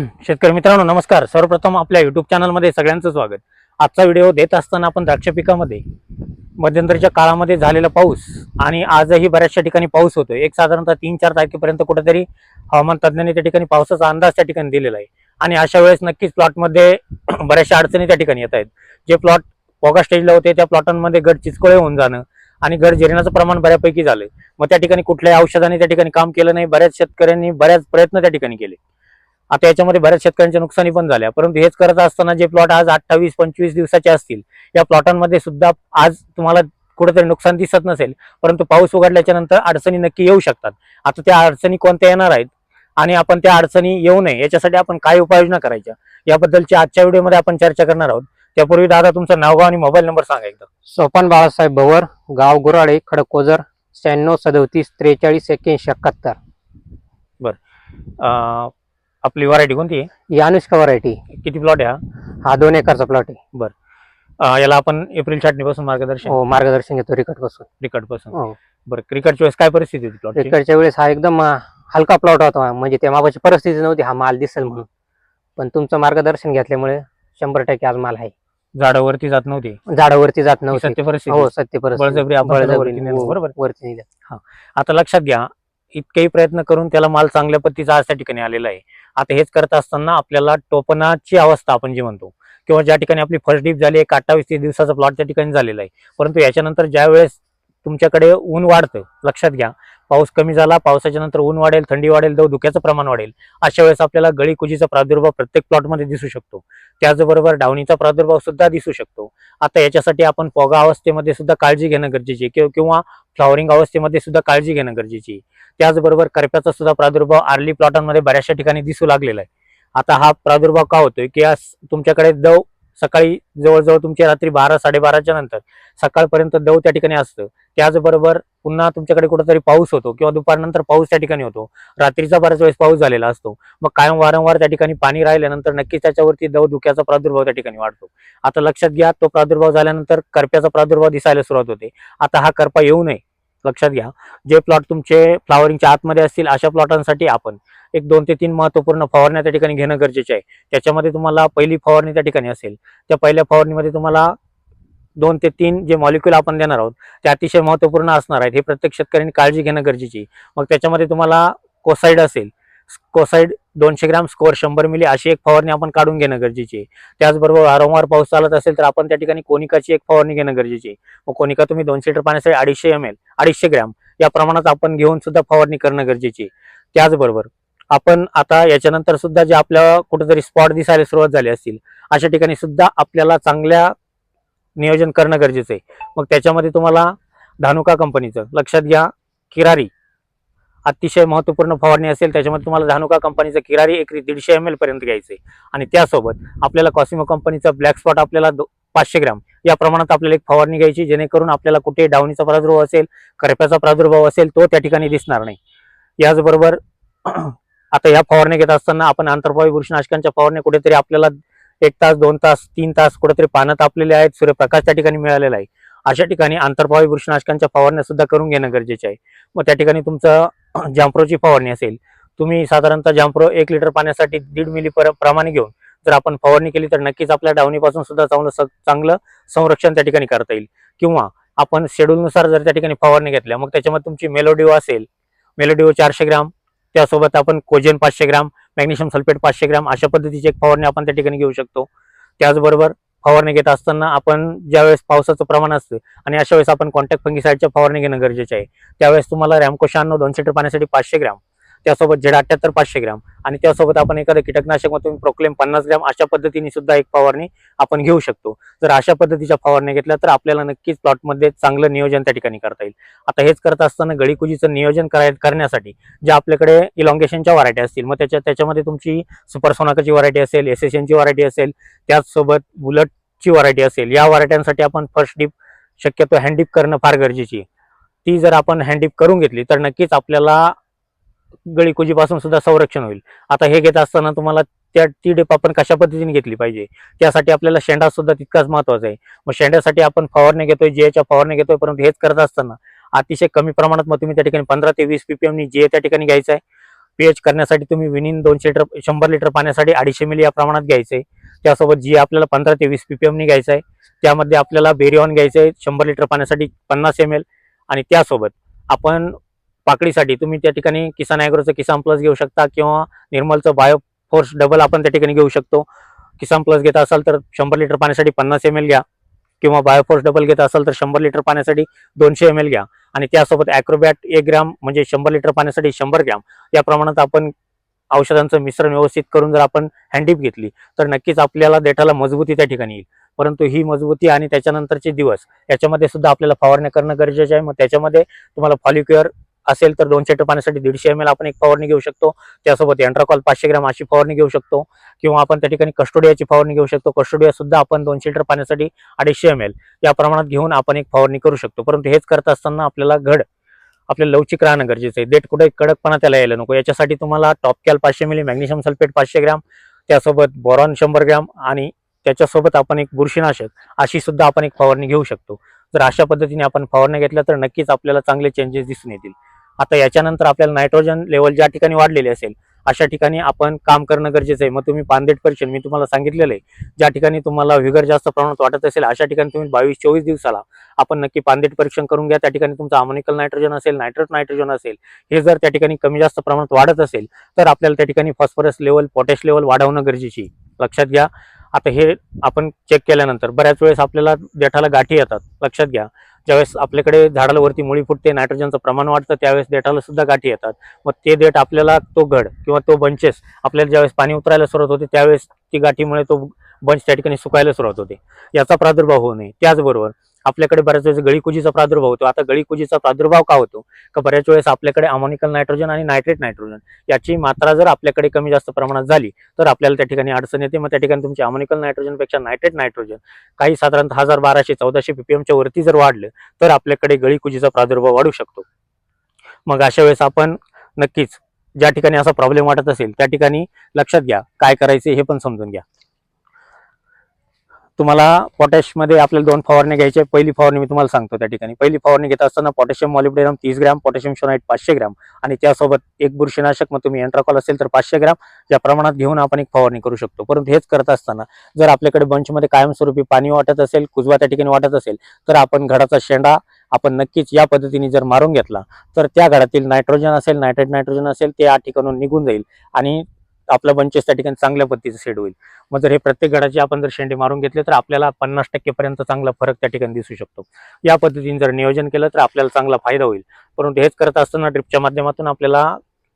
शेतकरी मित्रांनो नमस्कार. सर्वप्रथम आपल्या युट्यूब चॅनलमध्ये सगळ्यांचं स्वागत. आजचा व्हिडिओ देत असताना आपण द्राक्ष पिकामध्ये मध्यंतरीच्या काळामध्ये झालेला पाऊस आणि आजही बऱ्याचशा ठिकाणी पाऊस होतोय. एक साधारणतः तीन चार तारखेपर्यंत कुठेतरी हवामान तज्ज्ञांनी त्या ठिकाणी पावसाचा अंदाज त्या ठिकाणी दिलेला आहे. आणि अशा वेळेस नक्कीच प्लॉटमध्ये बऱ्याचशा अडचणी त्या ठिकाणी येत आहेत. जे प्लॉट पोगा स्टेजला होते त्या प्लॉटांमध्ये गड चिचकोळे होऊन जाणं आणि गड जिरण्याचं प्रमाण बऱ्यापैकी झालं मग त्या ठिकाणी कुठल्याही औषधाने त्या ठिकाणी काम केलं नाही. बऱ्याच शेतकऱ्यांनी बऱ्याच प्रयत्न त्या ठिकाणी केले. आता याच्यामध्ये बऱ्याच शेतकऱ्यांच्या नुकसानी पण झाल्या. परंतु हेच करत असताना जे प्लॉट आज अठ्ठावीस पंचवीस दिवसाचे असतील या प्लॉटांमध्ये सुद्धा आज तुम्हाला कुठेतरी नुकसान दिसत नसेल. परंतु पाऊस उघडल्याच्या नंतर अडचणी नक्की येऊ शकतात. आता त्या अडचणी कोणत्या येणार आहेत? आणि आपण त्या अडचणी येऊ नये याच्यासाठी आपण काय उपाययोजना करायच्या? याबद्दलची आजच्या व्हिडिओमध्ये आपण चर्चा करणार आहोत. त्यापूर्वी दादा तुमचं नाव गाव आणि मोबाईल नंबर सांगा एकदा. सोपान बाळासाहेब भवर गाव गुराळे खडकोजर शहाण्णव सदोतीस त्रेचाळीस एक्क्याऐंशी एकाहत्तर. अं, आपली व्हरायटी कोणती आहे? ही अनुष्का व्हरायटी किती प्लॉट आहे हा? दोन एकरचा प्लॉट आहे. अं, याला आपण एप्रिल छाटणीपासून मार्गदर्शन हो मार्गदर्शन घेतो रिकटपासून क्रिकेटपासून हो. बरं क्रिकेटच्या वेळेस काय परिस्थिती होती प्लॉट रिकटच्या वेळेस हा एकदम अं, हलका प्लॉट होता. म्हणजे त्या मापाची परिस्थिती नव्हती हा माल दिसेल म्हणून. पण तुमचं मार्गदर्शन घेतल्यामुळे शंभर टक्के आज माल आहे. झाडावरती जात नव्हती? झाडावरती जात नव्हती. सत्य परिस्थिती. हो सत्य परिस्थिती. बळजबरी आपण त्याला बळजबरी. वरती नेलं, हो, बरोबर? वरती नेलं. आता लक्षात घ्या इतकेही प्रयत्न करून त्याला माल चांगल्या पद्धतीचा आज त्या ठिकाणी आलेला आहे. आता हेच करत असताना आपल्याला टोपणाची अवस्था आपण जी म्हणतो किंवा ज्या ठिकाणी आपली फर्स्ट डीप झाली एक अठ्ठावीस तीस दिवसाचा प्लॉट त्या ठिकाणी झालेला आहे. परंतु याच्यानंतर ज्या वेळेस तुमच्याकडे ऊन वाढतं लक्षात घ्या पाऊस कमी झाला पावसाच्या नंतर ऊन वाढेल थंडी वाढेल दव धुक्याचं प्रमाण वाढेल अशा वेळेस आपल्याला गळी कुजीचा प्रादुर्भाव प्रत्येक प्लॉटमध्ये दिसू शकतो. त्याचबरोबर डावणीचा प्रादुर्भाव सुद्धा दिसू शकतो. आता याच्यासाठी आपण पोगा अवस्थेमध्ये सुद्धा काळजी घेणं गरजेचे किंवा- किंवा फ्लॉवरिंग अवस्थेमध्ये सुद्धा काळजी घेणं गरजेची त्याचबरोबर करप्याचा सुद्धा प्रादुर्भाव आर्ली प्लॉटांमध्ये बऱ्याचशा ठिकाणी दिसू लागलेला आहे. आता हा प्रादुर्भाव का होतोय? की आज तुमच्याकडे दव सकाळी जवळजवळ तुमच्या रात्री बारा साडेबाराच्या नंतर सकाळपर्यंत दव त्या ठिकाणी असतं. त्याचबरोबर पुन्हा तुमच्याकडे कुठंतरी पाऊस होतो किंवा दुपारनंतर पाऊस त्या ठिकाणी होतो. रात्रीचा बऱ्याच वेळेस पाऊस झालेला असतो. मग कायम वारंवार त्या ठिकाणी पाणी राहिल्यानंतर नक्कीच त्याच्यावरती दव धुक्याचा प्रादुर्भाव त्या ठिकाणी वाढतो. आता लक्षात घ्या तो प्रादुर्भाव झाल्यानंतर करप्याचा प्रादुर्भाव दिसायला सुरुवात होते. आता हा करपा येऊ नये. लक्षात घ्या. जे प्लॉट तुमचे फ्लावरिंगच्या आतमध्ये असतील अशा प्लॉटांसाठी आपण एक दोन ते तीन महत्त्वपूर्ण फवारण्या त्या ठिकाणी घेणं गरजेचे आहे. त्याच्यामध्ये तुम्हाला पहिली फवारणी त्या ठिकाणी असेल. त्या पहिल्या फवारणीमध्ये तुम्हाला दोन ते तीन जे मॉलिक्युल आपण देणार आहोत ते अतिशय महत्त्वपूर्ण असणार आहेत. हे प्रत्येक शेतकऱ्यांनी काळजी घेणं गरजेची आहे. मग त्याच्यामध्ये तुम्हाला कोसाईड असेल कोसाईड दोनशे ग्राम स्कोअर शंभर मिली अशी एक फवारणी आपण काढून घेणं गरजेची आहे. त्याचबरोबर वारंवार पाऊस चालत असेल तर आपण त्या ठिकाणी कोनिकाची एक फवारणी घेणं गरजेची आहे. मग कोनिका तुम्ही दोनशे लिटर पाण्यासाठी अडीचशे एम एल अडीचशे ग्रॅम. या प्रमाणात आपण घेऊन सुद्धा फवारणी करणं गरजेची आहे. त्याचबरोबर आपण आता याच्यानंतर सुद्धा जे आपल्या कुठेतरी स्पॉट दिसायला सुरुवात झाली असतील अशा ठिकाणी सुद्धा आपल्याला चांगल्या नियोजन करणं गरजेचं आहे. मग त्याच्यामध्ये तुम्हाला धानुका कंपनीचं लक्षात घ्या किरारी अतिशय महत्त्वपूर्ण फवारणी असेल त्याच्यामध्ये तुम्हाला धानुका कंपनीचं किरारी एकरी दीडशे एम एल पर्यंत घ्यायचं आहे आणि त्यासोबत आपल्याला कॉसिमो कंपनीचा ब्लॅक स्पॉट आपल्याला दो- पाचशे ग्रॅम. या प्रमाणात आपल्याला एक फवारणी घ्यायची जेणेकरून आपल्याला कुठे डावणीचा प्रादुर्भाव असेल करप्याचा प्रादुर्भाव असेल तो त्या ठिकाणी दिसणार नाही. याचबरोबर आता या फवारण्या घेत असताना आपण आंतरपावी बुरशीनाशकांच्या फवारण्या कुठेतरी आपल्याला एक तास दोन तास तीन तास कुठेतरी पानं तापलेले आहेत सूर्यप्रकाश त्या ठिकाणी मिळालेला आहे. अशा ठिकाणी आंतरपावी बुरशीनाशकांच्या फवारण्या सुद्धा करून घेणं गरजेचे आहे. मग त्या ठिकाणी तुमचं जांप्रोची फवारणी असेल. तुम्ही साधारणतः जांप्रो एक लिटर पाण्यासाठी दीड मिली पर प्रमाणे घेऊन जर आपण फवारणी केली तर नक्कीच आपल्या डावणीपासून सुद्धा चांगलं स- चांगलं संरक्षण त्या ठिकाणी करता येईल. किंवा आपण शेड्यूलनुसार जर त्या ठिकाणी फवारणी घेतल्या मग त्याच्यामध्ये तुमची मेलोडिओ असेल. मेलोडिओ चारशे ग्राम त्यासोबत आपण कोजेन पाचशे ग्राम मॅग्नेशियम सल्फेट पाचशे ग्राम अशा पद्धतीची एक फवारणी आपण त्या ठिकाणी घेऊ शकतो. त्याचबरोबर फवारणी घेत असताना आपण ज्यावेळेस पावसाचं प्रमाण असतं आणि अशा वेळेस आपण कॉन्टॅक्ट फंगीसाईडच्या फवारणी घेणं गरजेचे आहे. त्यावेळेस तुम्हाला रॅमको शहाण्णव दोनशे लिटर पाण्यासाठी पाचशे ग्राम त्यासोबत जेड अठ्याहत्तर पाचशे ग्रॅम. आणि त्यासोबत आपण एखादं कीटकनाशक मग तुम्ही प्रोक्लेम पन्नास ग्रॅम अशा पद्धतीने सुद्धा एक फवारणी आपण घेऊ शकतो. जर अशा पद्धतीच्या फवारणी घेतल्या तर आपल्याला नक्कीच प्लॉटमध्ये चांगलं नियोजन त्या ठिकाणी करता येईल. आता हेच करत असताना गळीकुजीचं नियोजन कराय करण्यासाठी ज्या आपल्याकडे इलॉंगेशनच्या व्हरायटी असतील मग त्याच्या त्याच्यामध्ये तुमची सुपर सोनाकाची व्हरायटी असेल एस एस एनची व्हरायटी असेल त्याचसोबत बुलटची व्हरायटी असेल या व्हरायट्यांसाठी आपण फर्स्ट डीप शक्यतो हँडडीप करणं फार गरजेची ती जर आपण हँडडीप करून घेतली तर नक्कीच आपल्याला गळीकुजीपासून सुद्धा संरक्षण होईल. आता हे घेत असताना तुम्हाला त्या ती डीप आपण कशा पद्धतीने घेतली पाहिजे? त्यासाठी आपल्याला शेंडा सुद्धा तितकाच महत्त्वाचा आहे. मग शेंड्यासाठी आपण फवारणी घेतोय जेच्या फवारणी घेतोय परंतु हेच करत असताना अतिशय कमी प्रमाणात मग तुम्ही त्या ठिकाणी पंधरा ते वीस पीपीएमनी जे त्या ठिकाणी घ्यायचं आहे. पीएच करण्यासाठी तुम्ही विनिन दोनशे लिटर शंभर लिटर पाण्यासाठी अडीचशे मिली या प्रमाणात घ्यायचं आहे. त्यासोबत जी आपल्याला पंधरा ते वीस पीपीएमनी घ्यायचं आहे. त्यामध्ये आपल्याला बेरिऑन घ्यायचं आहे शंभर लिटर पाण्यासाठी पन्नास एम एल आणि त्यासोबत आपण पाकडीसाठी तुम्ही त्या ठिकाणी किसान ॲग्रोचं किसान प्लस घेऊ शकता किंवा निर्मलचं बायो फोर्स डबल आपण त्या ठिकाणी घेऊ शकतो. किसान प्लस घेत असाल तर शंभर लिटर पाण्यासाठी पन्नास एम एल घ्या. किंवा बायोफोर्स डबल घेत असाल तर शंभर लिटर पाण्यासाठी दोनशे एम एल घ्या. आणि त्यासोबत ॲक्रोबॅट एक ग्रॅम म्हणजे शंभर लिटर पाण्यासाठी शंभर ग्रॅम. या प्रमाणात आपण औषधांचं मिश्रण व्यवस्थित करून जर आपण हँडीप घेतली तर नक्कीच आपल्याला देठाला मजबूती त्या ठिकाणी येईल. परंतु ही मजबूती आणि त्याच्यानंतरचे दिवस याच्यामध्ये सुद्धा आपल्याला फवारण्या करणं गरजेचं आहे. मग त्याच्यामध्ये तुम्हाला फॉलिक्युअर असेल तर दोनशे लिटर पाण्यासाठी दीडशे एम एल आपण एक फवारणी घेऊ शकतो. त्यासोबत एंट्राकॉल पाचशे ग्रॅम अशी फवारणी घेऊ शकतो. किंवा आपण त्या ठिकाणी कस्टोडियाची फवारणी घेऊ शकतो. कस्टोडिया सुद्धा आपण दोनशे लिटर पाण्यासाठी अडीचशे एम एल या प्रमाणात घेऊन आपण एक फवारणी करू शकतो. परंतु हेच करत असताना आपल्याला घड आपल्याला लवचिक राहणं गरजेचं आहे. देठ कुठे कडकपणा त्याला यायला नको. याच्यासाठी तुम्हाला टॉपकॅल पाचशे मिली मॅग्नेशियम सल्फेट पाचशे ग्रॅम त्यासोबत बोरॉन शंभर ग्रॅम आणि त्याच्यासोबत आपण एक बुरशीनाशक अशी सुद्धा आपण एक फवारणी घेऊ शकतो. जर अशा पद्धतीने आपण फवारण्या घेतल्या तर नक्कीच आपल्याला चांगले चेंजेस दिसून येतील. आता याच्यानंतर आपल्याला नायट्रोजन लेवल ज्या ठिकाणी वाढलेली असेल अशा ठिकाणी आपण काम करणं गरजेचं आहे. मग तुम्ही पानदेट परीक्षण मी तुम्हाला सांगितलेलं आहे. ज्या ठिकाणी तुम्हाला व्हिगर जास्त प्रमाणात वाटत असेल अशा ठिकाणी तुम्ही बावीस चोवीस दिवसाला आपण नक्की पानदेट परीक्षण करून घ्या. त्या ठिकाणी तुमचं अमोनिकल नायट्रोजन असेल नायट्रेट नायट्रोजन असेल हे जर त्या ठिकाणी कमी जास्त प्रमाणात वाढत असेल तर आपल्याला त्या ठिकाणी फॉस्फरस लेवल पोटॅश लेवल वाढवणं गरजेची आहे. लक्षात घ्या. आता हे आपण चेक केल्यानंतर बऱ्याच वेळेस आपल्याला देठाला गाठी येतात. लक्षात घ्या. ज्यावेळेस आपल्याकडे झाडाला वरती मुळी फुटते नायट्रोजनचं प्रमाण वाढतं त्यावेळेस देठाला सुद्धा गाठी येतात. मग ते देठ आपल्याला तो घड किंवा तो बंचेस आपल्याला ज्यावेळेस पाणी उतरायला सुरुवात होते त्यावेळेस ती गाठीमुळे तो बंच त्या ठिकाणी सुकायला सुरुवात होते. याचा प्रादुर्भाव होऊ नये. त्याचबरोबर आपल्याकडे बऱ्याच वेळेस गळीकुजीचा प्रादुर्भाव होतो. आता गळीकुजीचा प्रादुर्भाव का होतो? का बऱ्याच वेळेस आपल्याकडे अमोनिकल नायट्रोजन आणि नायट्रेट नायट्रोजन याची मात्रा जर आपल्याकडे कमी जास्त प्रमाणात झाली तर आपल्याला त्या ठिकाणी अडचण येते. मग त्या ठिकाणी तुमची अमोनिकल नायट्रोजनपेक्षा नायट्रेट नायट्रोजन काही साधारणतः हजार बाराशे चौदाशे पीपीएमच्या वरती जर वाढलं तर आपल्याकडे गळीकुजीचा प्रादुर्भाव वाढू शकतो. मग अशा वेळेस आपण नक्कीच ज्या ठिकाणी असा प्रॉब्लेम वाटत असेल त्या ठिकाणी लक्षात घ्या काय करायचे हे पण समजून घ्या. तुम्हाला पोटॅशमध्ये आपल्याला दोन फवारणी घ्यायचे पहिली फवारणी मी तुम्हाला सांगतो त्या ठिकाणी. पहिली फवारणी घेत असताना पोटॅशियम मॉलिब्डेनम तीस ग्रॅम पोटॅशियम शोनाईट पाचशे ग्रॅम आणि त्यासोबत एक बुरशीनाशक मग तुम्ही एन्ट्राकॉल असेल तर पाचशे ग्रॅम. या प्रमाणात घेऊन आपण एक फवारणी करू शकतो. परंतु हेच करत असताना जर आपल्याकडे बंचमध्ये कायमस्वरूपी पाणी वाटत असेल कुजवा त्या ठिकाणी वाटत असेल तर आपण घडाचा शेंडा आपण नक्कीच या पद्धतीने जर मारून घेतला तर त्या घडातील नायट्रोजन असेल नायट्रेट नायट्रोजन असेल ते या ठिकाणून निघून जाईल आणि आपलं बंचेस त्या ठिकाणी चांगल्या पद्धतीचं सेट होईल. मग जर हे प्रत्येक गडाचे आपण जर शेंडे मारून घेतले तर आपल्याला पन्नास टक्केपर्यंत चांगला फरक त्या ठिकाणी दिसू शकतो. या पद्धतीने जर नियोजन केलं तर आपल्याला चांगला फायदा होईल. परंतु हेच करत असताना ड्रिपच्या माध्यमातून आपल्याला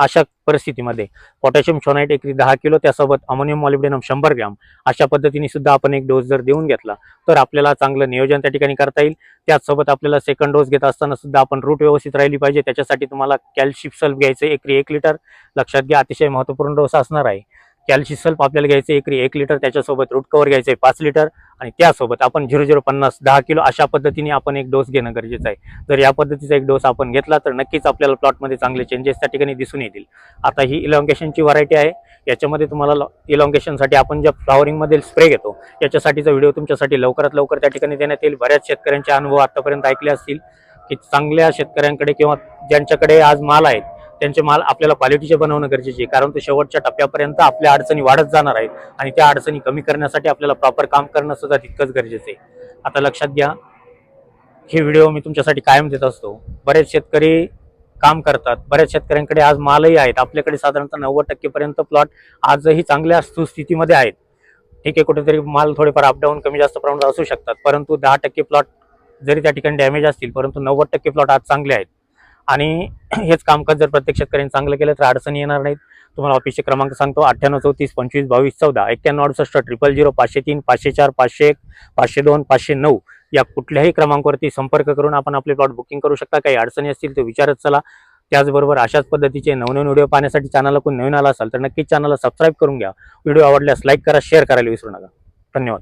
अशा परिस्थितीमध्ये पोटॅशियम शोनाईट एकरी दहा किलो त्यासोबत अमोनियम मॉलिब्डेनम शंभर ग्रॅम अशा पद्धतीने सुद्धा आपण एक डोस जर देऊन घेतला तर आपल्याला चांगलं नियोजन त्या ठिकाणी करता येईल. त्याचसोबत आपल्याला सेकंड डोस घेत असताना सुद्धा आपण रूट व्यवस्थित राहिली पाहिजे. त्याच्यासाठी तुम्हाला कॅल्शियम सल्फ घ्यायचं एकरी एक लिटर लक्षात घ्या अतिशय महत्त्वपूर्ण डोस असणार आहे. कॅल्शियम सल्फ आपल्याला घ्यायचं एकरी एक लिटर त्याच्यासोबत रूट कवर घ्यायचं आहे पाच लिटर आणि त्यासोबत आपण झिरो झिरो पन्नास दहा किलो अशा पद्धतीने आपण एक डोस घेणं गरजेचं आहे. जर या पद्धतीचा एक डोस आपण घेतला तर नक्कीच आपल्याला प्लॉटमध्ये चांगले चेंजेस त्या ठिकाणी दिसून येतील. आता ही इलॉंगेशनची व्हरायटी आहे. याच्यामध्ये तुम्हाला इलॉंगेशनसाठी आपण ज्या फ्लॉवरिंगमध्ये स्प्रे घेतो याच्यासाठीचा व्हिडिओ तुमच्यासाठी लवकरात लवकर त्या ठिकाणी देण्यात येईल. बऱ्याच शेतकऱ्यांचे अनुभव आतापर्यंत ऐकले असतील की चांगल्या शेतकऱ्यांकडे किंवा ज्यांच्याकडे आज माल आहेत त्यांचे माल आपल्याला क्वालिटीचे बनवणं गरजेचे आहे. कारण तो शेवटच्या टप्प्यापर्यंत आपल्या अडचणी वाढत जाणार आहेत आणि त्या अडचणी कमी करण्यासाठी आपल्याला प्रॉपर काम करणं सुद्धा तितकंच गरजेचं आहे. आता लक्षात घ्या हे व्हिडिओ मी तुमच्यासाठी कायम देत असतो. बरेच शेतकरी काम करतात. बऱ्याच शेतकऱ्यांकडे आज मालही आहेत. आपल्याकडे साधारणतः नव्वद टक्केपर्यंत प्लॉट आजही चांगल्या सुस्थितीमध्ये आहेत. ठीक आहे कुठेतरी माल थोडेफार अपडाऊन कमी जास्त प्रमाणात असू शकतात. परंतु दहा टक्के प्लॉट जरी त्या ठिकाणी डॅमेज असतील परंतु नव्वद टक्के प्लॉट आज चांगले आहेत. आणि हेच कामकाज जर प्रत्येक शेतकऱ्यांनी चांगलं केलं तर अडचणी येणार नाहीत. तुम्हाला ऑफिसचे क्रमांक सांगतो अठ्ठ्याण्णव चौतीस पंचवीस बावीस चौदा एक्क्याण्णव अडुसष्ट ट्रिपल झिरो पाचशे तीन पाचशे चार पाचशे एक पाचशे दोन पाचशे नऊ या कुठल्याही क्रमांकावरती संपर्क करून आपण आपले प्लॉट बुकिंग करू शकता. काही अडचणी असतील तर विचारत चला. त्याचबरोबर अशाच पद्धतीचे नवनवीन व्हिडिओ पाहण्यासाठी चॅनलला कोण नवीन आला असाल तर नक्कीच चॅनलला सबस्क्राईब करून घ्या. व्हिडिओ आवडल्यास लाईक करा शेअर करायला विसरू नका. धन्यवाद.